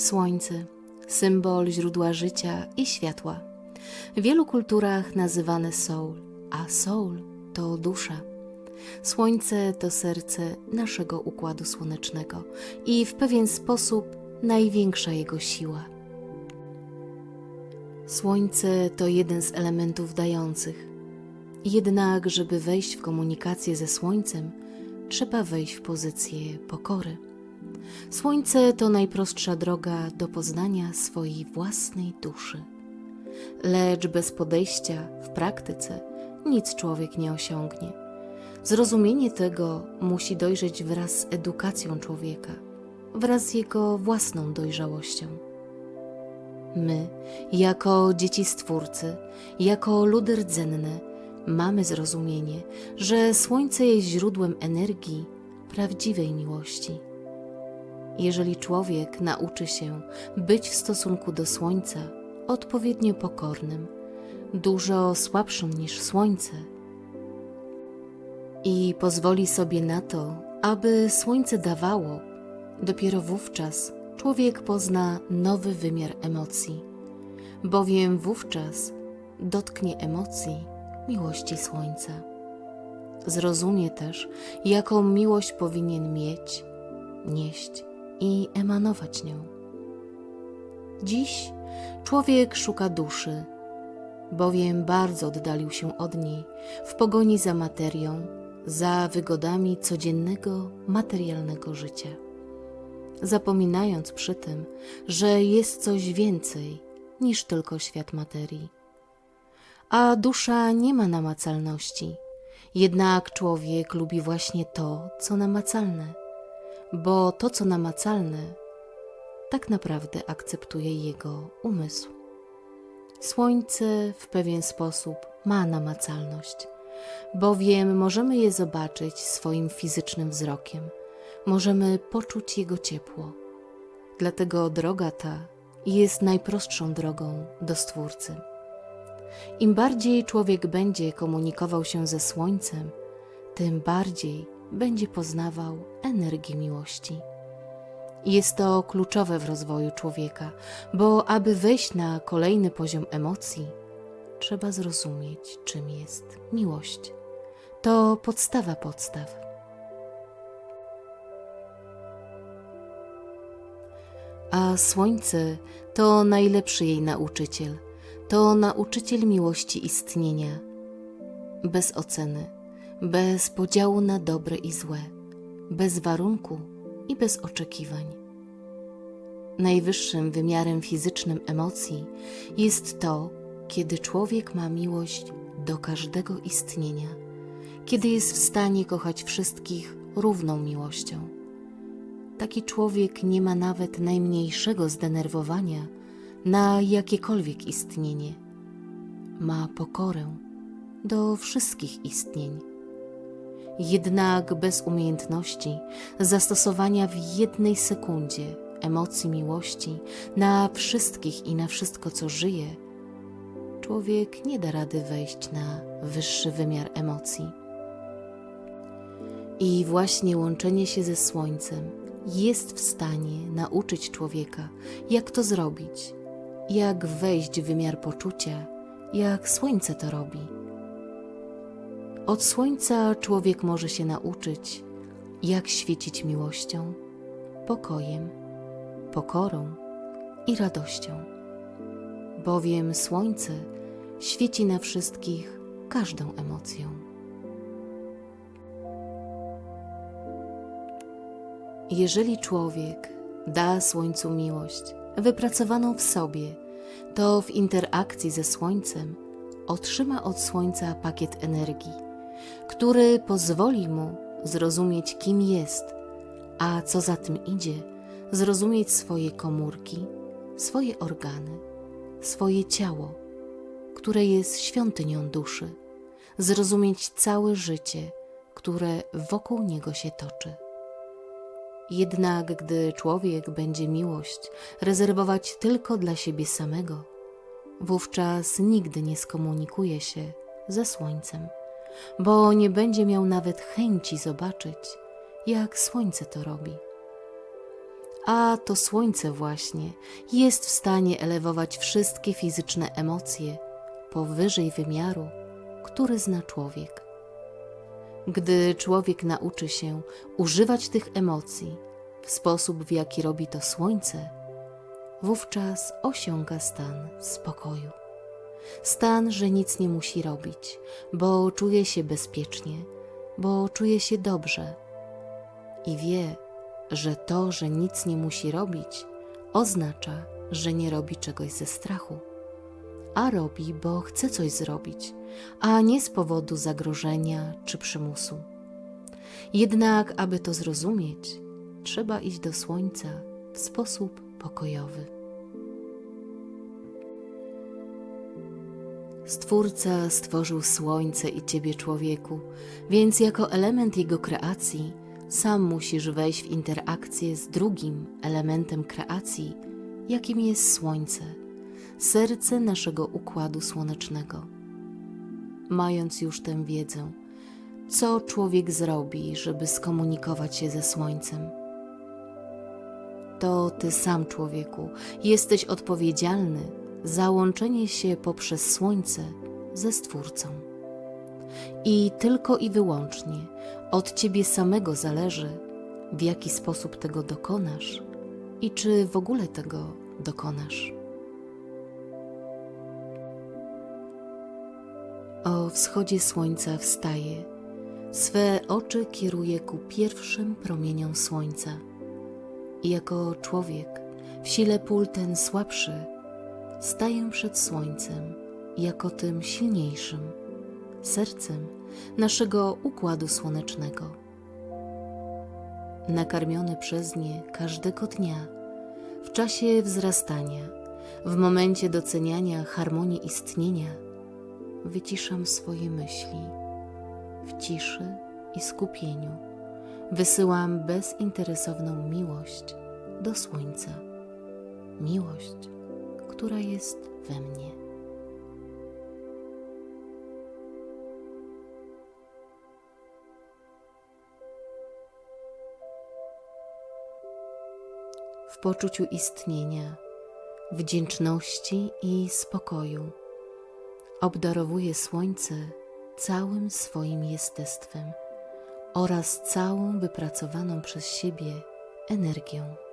Słońce, symbol źródła życia i światła. W wielu kulturach nazywane soul, a soul to dusza. Słońce to serce naszego układu słonecznego i w pewien sposób największa jego siła. Słońce to jeden z elementów dających. Jednak, żeby wejść w komunikację ze Słońcem, trzeba wejść w pozycję pokory. Słońce to najprostsza droga do poznania swojej własnej duszy. Lecz bez podejścia w praktyce nic człowiek nie osiągnie. Zrozumienie tego musi dojrzeć wraz z edukacją człowieka, wraz z jego własną dojrzałością. My, jako dzieci Stwórcy, jako ludy rdzenne, mamy zrozumienie, że Słońce jest źródłem energii prawdziwej miłości. Jeżeli człowiek nauczy się być w stosunku do Słońca odpowiednio pokornym, dużo słabszym niż Słońce, i pozwoli sobie na to, aby Słońce dawało, dopiero wówczas człowiek pozna nowy wymiar emocji, bowiem wówczas dotknie emocji miłości Słońca. Zrozumie też, jaką miłość powinien mieć, nieść i emanować nią. Dziś człowiek szuka duszy, bowiem bardzo oddalił się od niej w pogoni za materią, za wygodami codziennego materialnego życia, zapominając przy tym, że jest coś więcej niż tylko świat materii. A dusza nie ma namacalności, jednak człowiek lubi właśnie to, co namacalne, bo to, co namacalne, tak naprawdę akceptuje jego umysł. Słońce w pewien sposób ma namacalność, bowiem możemy je zobaczyć swoim fizycznym wzrokiem, możemy poczuć jego ciepło. Dlatego droga ta jest najprostszą drogą do Stwórcy. Im bardziej człowiek będzie komunikował się ze Słońcem, tym bardziej będzie poznawał energię miłości. Jest to kluczowe w rozwoju człowieka, bo aby wejść na kolejny poziom emocji, trzeba zrozumieć, czym jest miłość. To podstawa podstaw. A słońce to najlepszy jej nauczyciel. To nauczyciel miłości istnienia. Bez oceny, bez podziału na dobre i złe, bez warunku i bez oczekiwań. Najwyższym wymiarem fizycznym emocji jest to, kiedy człowiek ma miłość do każdego istnienia, kiedy jest w stanie kochać wszystkich równą miłością. Taki człowiek nie ma nawet najmniejszego zdenerwowania na jakiekolwiek istnienie. Ma pokorę do wszystkich istnień. Jednak bez umiejętności zastosowania w jednej sekundzie emocji miłości na wszystkich i na wszystko, co żyje, człowiek nie da rady wejść na wyższy wymiar emocji. I właśnie łączenie się ze Słońcem jest w stanie nauczyć człowieka, jak to zrobić, jak wejść w wymiar poczucia, jak Słońce to robi. Od Słońca człowiek może się nauczyć, jak świecić miłością, pokojem, pokorą i radością, bowiem Słońce świeci na wszystkich każdą emocją. Jeżeli człowiek da Słońcu miłość wypracowaną w sobie, to w interakcji ze Słońcem otrzyma od Słońca pakiet energii, który pozwoli mu zrozumieć, kim jest, a co za tym idzie, zrozumieć swoje komórki, swoje organy, swoje ciało, które jest świątynią duszy, zrozumieć całe życie, które wokół niego się toczy. Jednak gdy człowiek będzie miłość rezerwować tylko dla siebie samego, wówczas nigdy nie skomunikuje się ze Słońcem, bo nie będzie miał nawet chęci zobaczyć, jak Słońce to robi. A to słońce właśnie jest w stanie elewować wszystkie fizyczne emocje powyżej wymiaru, który zna człowiek. Gdy człowiek nauczy się używać tych emocji w sposób, w jaki robi to słońce, wówczas osiąga stan spokoju. Stan, że nic nie musi robić, bo czuje się bezpiecznie, bo czuje się dobrze i wie, że to, że nic nie musi robić, oznacza, że nie robi czegoś ze strachu, a robi, bo chce coś zrobić, a nie z powodu zagrożenia czy przymusu. Jednak, aby to zrozumieć, trzeba iść do słońca w sposób pokojowy. Stwórca stworzył słońce i ciebie, człowieku, więc jako element jego kreacji sam musisz wejść w interakcję z drugim elementem kreacji, jakim jest Słońce, serce naszego układu słonecznego. Mając już tę wiedzę, co człowiek zrobi, żeby skomunikować się ze Słońcem? To ty sam, człowieku, jesteś odpowiedzialny za łączenie się poprzez Słońce ze Stwórcą. I tylko i wyłącznie od ciebie samego zależy, w jaki sposób tego dokonasz i czy w ogóle tego dokonasz. O wschodzie słońca wstaje, swe oczy kieruje ku pierwszym promieniom słońca. I jako człowiek w sile pól ten słabszy, staję przed słońcem jako tym silniejszym, sercem naszego układu słonecznego. Nakarmiony przez nie każdego dnia, w czasie wzrastania, w momencie doceniania harmonii istnienia, wyciszam swoje myśli w ciszy i skupieniu. Wysyłam bezinteresowną miłość do słońca. Miłość, która jest we mnie. w poczuciu istnienia, wdzięczności i spokoju. Obdarowuje słońce całym swoim jestestwem oraz całą wypracowaną przez siebie energią.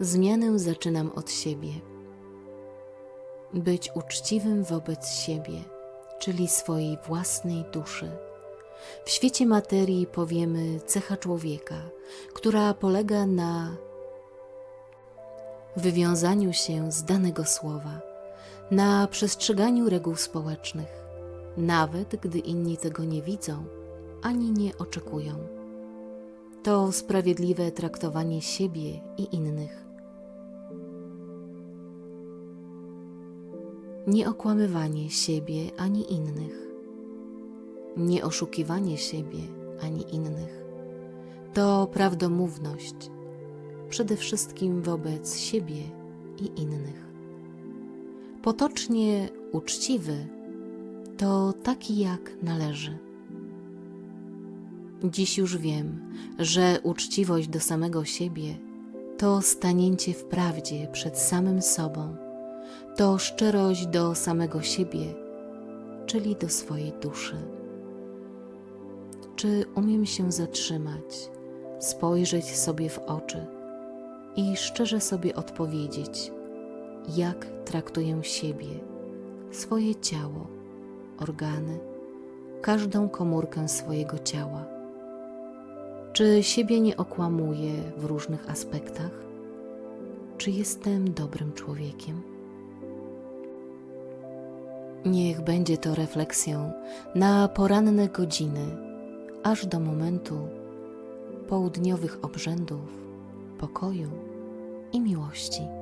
Zmianę zaczynam od siebie być uczciwym wobec siebie, czyli swojej własnej duszy. W świecie materii powiemy cecha człowieka, która polega na wywiązaniu się z danego słowa, na przestrzeganiu reguł społecznych, nawet gdy inni tego nie widzą ani nie oczekują. To sprawiedliwe traktowanie siebie i innych nie okłamywanie siebie ani innych, nie oszukiwanie siebie ani innych. To prawdomówność, przede wszystkim wobec siebie i innych. Potocznie uczciwy to taki jak należy. Dziś już wiem, że uczciwość do samego siebie to stanięcie w prawdzie przed samym sobą to szczerość do samego siebie, czyli do swojej duszy. Czy umiem się zatrzymać, spojrzeć sobie w oczy i szczerze sobie odpowiedzieć, jak traktuję siebie, swoje ciało, organy, każdą komórkę swojego ciała? Czy siebie nie okłamuję w różnych aspektach? Czy jestem dobrym człowiekiem? Niech będzie to refleksją na poranne godziny, aż do momentu południowych obrzędów, pokoju i miłości.